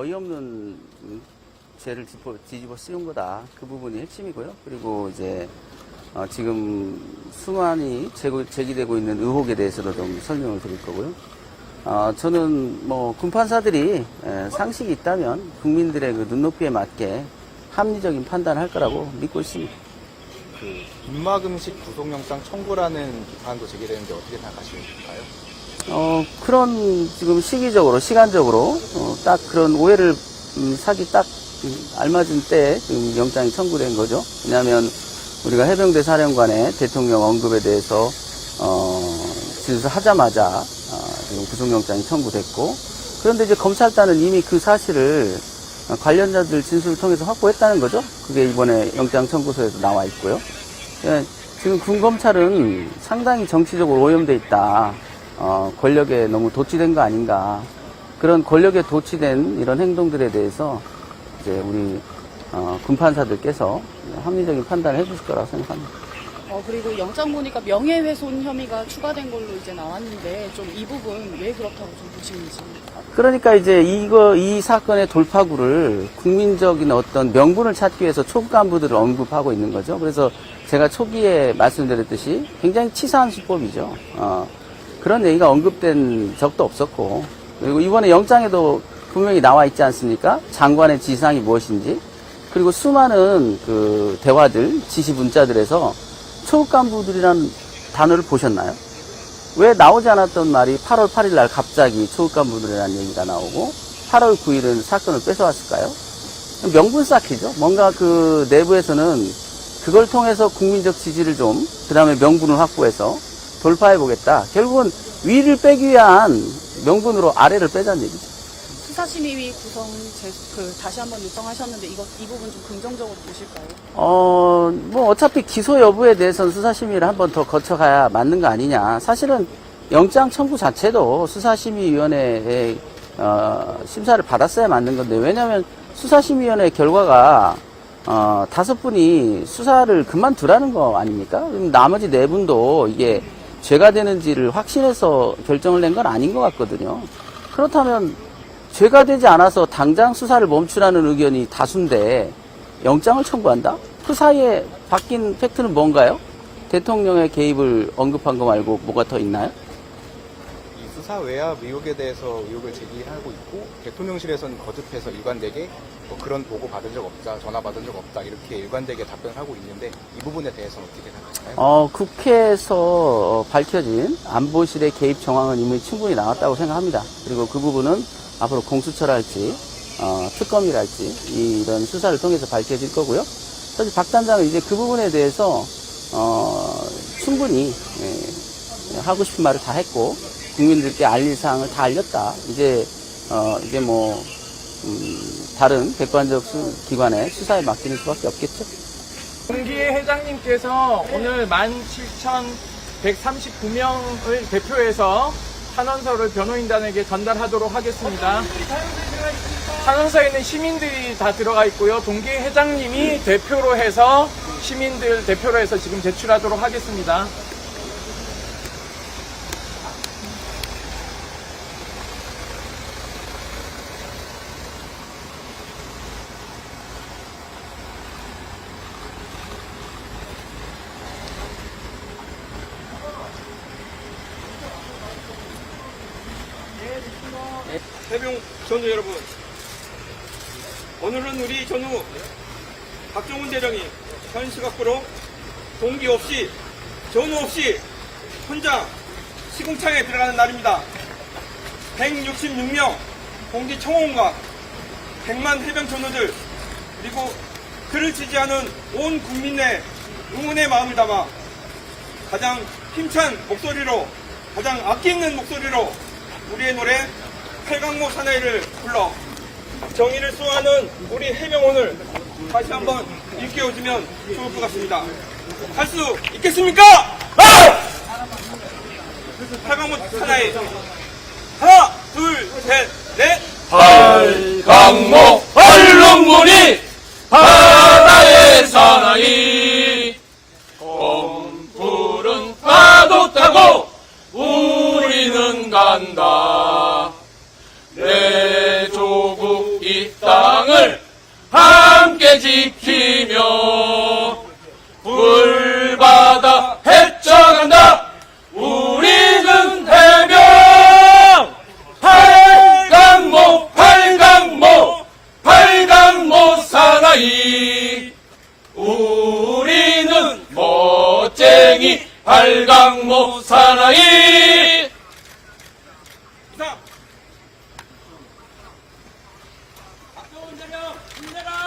어이없는 음, 죄를 뒤집어, 뒤집어 씌운 거다. 그 부분이 핵심이고요. 그리고 이제 어, 지금 수많이 제고, 제기되고 있는 의혹에 대해서도 좀 설명을 드릴 거고요. 어, 저는 뭐 군판사들이 에, 상식이 있다면 국민들의 그 눈높이에 맞게 합리적인 판단을 할 거라고 믿고 있습니다. 그 입막음식 구속영장 청구라는 비판도 제기되는데 어떻게 생각하시는가요? 어, 그런 지금 시기적으로, 시간적으로, 어, 딱 그런 오해를 음, 사기 딱 음, 알맞은 때에 지금 영장이 청구된 거죠. 왜냐하면 우리가 해병대 사령관의 대통령 언급에 대해서, 어, 진술하자마자, 어, 지금 구속영장이 청구됐고, 그런데 이제 검찰단은 이미 그 사실을 어, 관련자들 진술을 통해서 확보했다는 거죠. 그게 이번에 영장 청구서에도 나와 있고요. 예, 지금 군검찰은 상당히 정치적으로 오염돼 있다. 어, 권력에 너무 도취된 거 아닌가. 그런 권력에 도취된 이런 행동들에 대해서 이제 우리 어, 군판사들께서 합리적인 판단을 해주실 거라고 생각합니다. 어, 그리고 영장 보니까 명예훼손 혐의가 추가된 걸로 이제 나왔는데 좀 이 부분 왜 그렇다고 좀 보시는지. 그러니까 이제 이거 이 사건의 돌파구를 국민적인 어떤 명분을 찾기 위해서 초급 간부들을 언급하고 있는 거죠. 그래서 제가 초기에 말씀드렸듯이 굉장히 치사한 수법이죠. 어, 그런 얘기가 언급된 적도 없었고 그리고 이번에 영장에도 분명히 나와 있지 않습니까? 장관의 지상이 무엇인지 그리고 수많은 그 대화들 지시 문자들에서 초급 간부들이라는 단어를 보셨나요? 왜 나오지 않았던 말이 8월 8일 날 갑자기 초급 간부들이라는 얘기가 나오고 8월 9일은 사건을 뺏어왔을까요? 명분 쌓기죠. 뭔가 그 내부에서는 그걸 통해서 국민적 지지를 좀, 그 다음에 명분을 확보해서 돌파해 보겠다. 결국은 위를 빼기 위한 명분으로 아래를 빼자는 얘기죠. 수사심의위 구성 제, 그 다시 한번 요청하셨는데 이거 이 부분 좀 긍정적으로 보실까요? 어, 뭐 어차피 기소 여부에 대해서는 수사심의를 한 번 더 거쳐가야 맞는 거 아니냐. 사실은 영장 청구 자체도 수사심의위원회의 어, 심사를 받았어야 맞는 건데 왜냐하면 수사심의위원회 결과가 어, 다섯 분이 수사를 그만두라는 거 아닙니까? 그럼 나머지 네 분도 이게 죄가 되는지를 확신해서 결정을 낸 건 아닌 것 같거든요. 그렇다면 죄가 되지 않아서 당장 수사를 멈추라는 의견이 다수인데 영장을 청구한다? 그 사이에 바뀐 팩트는 뭔가요? 대통령의 개입을 언급한 거 말고 뭐가 더 있나요? 이 수사 외압 의혹에 대해서 의혹을 제기하고 있고 대통령실에서는 거듭해서 일관되게 뭐 그런 보고 받은 적 없다, 전화 받은 적 없다 이렇게 일관되게 답변을 하고 있는데 이 부분에 대해서는 어떻게 생각하시나요? 어, 국회에서 어, 밝혀진 안보실의 개입 정황은 이미 충분히 나왔다고 생각합니다. 그리고 그 부분은 앞으로 공수처랄지, 어, 특검이랄지, 이런 수사를 통해서 밝혀질 거고요. 사실 박 단장은 이제 그 부분에 대해서, 어, 충분히, 예, 하고 싶은 말을 다 했고, 국민들께 알릴 사항을 다 알렸다. 이제, 어, 이제 뭐, 음, 다른 객관적 수- 기관의 수사에 맡기는 수밖에 없겠죠. 동기회 회장님께서 오늘 17,139명을 대표해서 탄원서를 변호인단에게 전달하도록 하겠습니다. 탄원서에는 시민들이 다 들어가 있고요. 동기회 회장님이 대표로 해서 시민들 대표로 해서 지금 제출하도록 하겠습니다. 해병 전우 여러분, 오늘은 우리 전우 박종훈 대령이 현실 밖으로 동기 없이 전우 없이 혼자 시궁창에 들어가는 날입니다. 166명 공기 청원과 100만 해병 전우들 그리고 그를 지지하는 온 국민의 응원의 마음을 담아 가장 힘찬 목소리로 가장 아끼 있는 목소리로 우리의 노래 팔강모 사나이를 불러 정의를 수호하는 우리 해병원을 다시 한번 일깨워주면 좋을 것 같습니다. 할 수 있겠습니까? 팔강모 사나이 하나 둘 셋넷 강모 내 조국 이이 땅을 함께 지키며 불바다 헤쳐간다. 우리는 해명 팔강모 팔강모 팔강모 사나이. 우리는 멋쟁이 팔강모 사나이 이상. 박정훈 대령 힘내라.